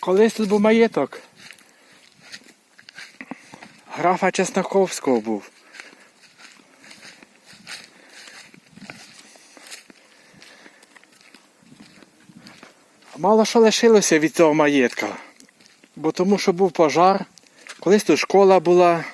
Колись тут був маєток. Графа Чесноковського був. Мало що лишилося від цього маєтка. Бо тому що був пожар. Колись тут школа була.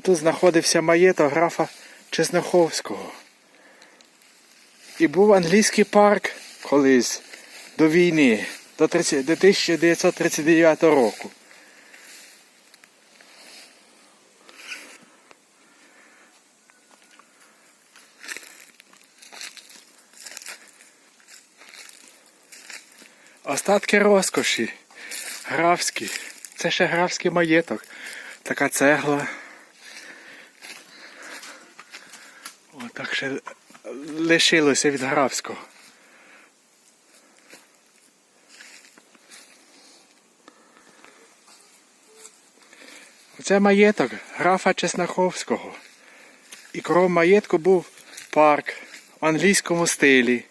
Отут знаходився маєток графа Чесноховського. І був англійський парк колись до війни, до 30 до 1939 року. Остатки розкоші. Графські. Це ще графський маєток. Така цегла. О, так ще лишилося від графського. Це маєток графа Чеснаховського. І кров маєтку був парк в англійському стилі.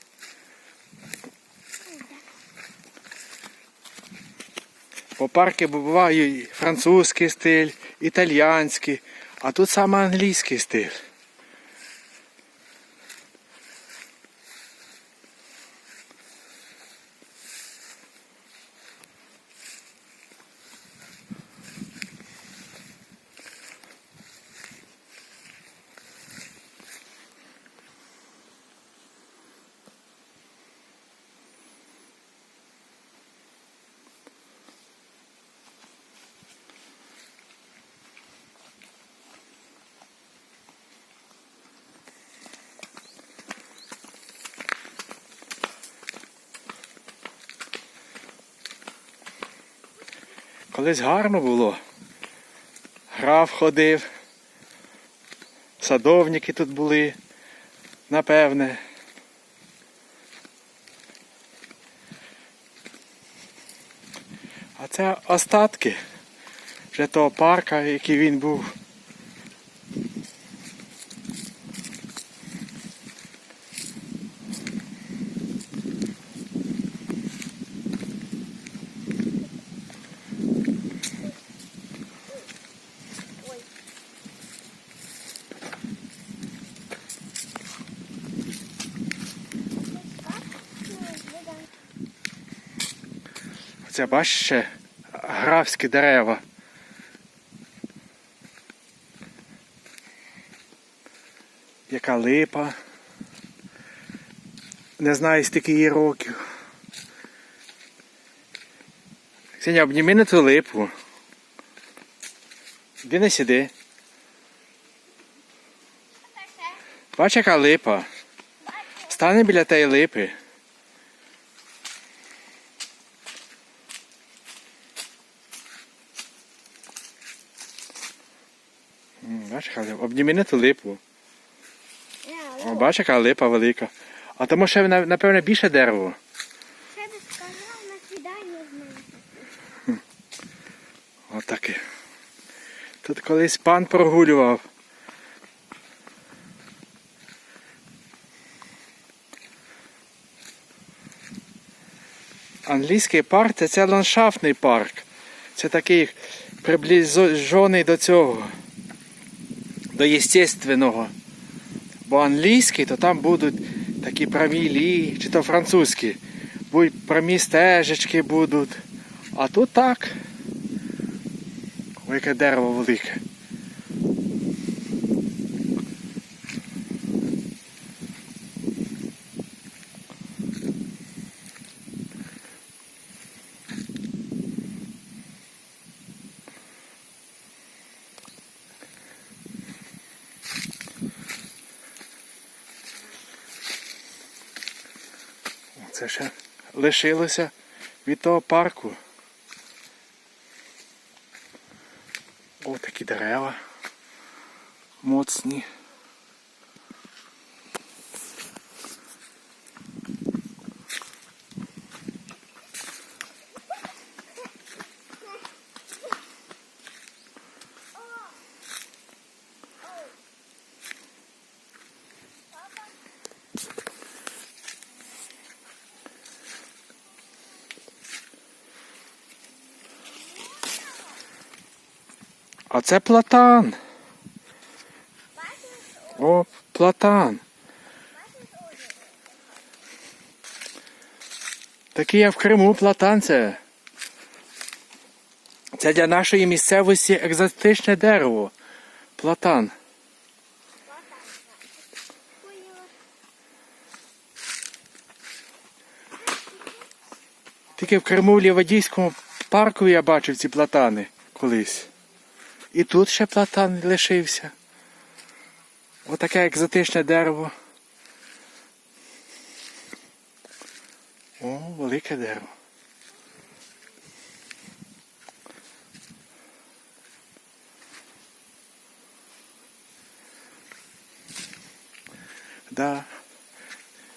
По парку буває і французький стиль, італіянський, а тут саме англійський стиль. Колись гарно було. Граф ходив. Садовники тут були, напевне. А це остатки вже того парка, який він був. Оце ще графські дерева. Яка липа. Не знаю, стільки її років. Ксеня, обніми на ту липу. Іди не сіди. Бач, яка липа. Стане біля тієї липи. М, Бач, яка липа. Обніми на ту липу. О, бач, яка липа велика. А тому ще, на- напевно, більше дерево. Ще би сказав на свідання з ним. Отаке. Тут колись пан прогулював. Англійський парк це, це ландшафтний парк. Це такий приближений до цього, до єстественного. Бо англійський, то там будуть такі прямі лії, чи то французькі. Будуть прямі стежечки будуть. А тут так. Ой, яке дерево велике. Це ще лишилося від того парку. О, такі дерева. Моцні. А це платан. О, платан. Такий я в Криму платан це. Це для нашої місцевості екзотичне дерево. Платан. Тільки в Криму в Лівадійському парку я бачив ці платани колись. І тут ще платан лишився. Отаке екзотичне дерево. О, велике дерево. Да.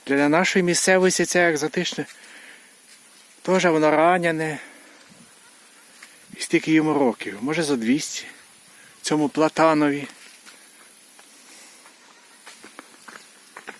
Для нашої місцевості це екзотичне. Теж воно ранене. І стільки йому років. Може за 200. Цьому платанові.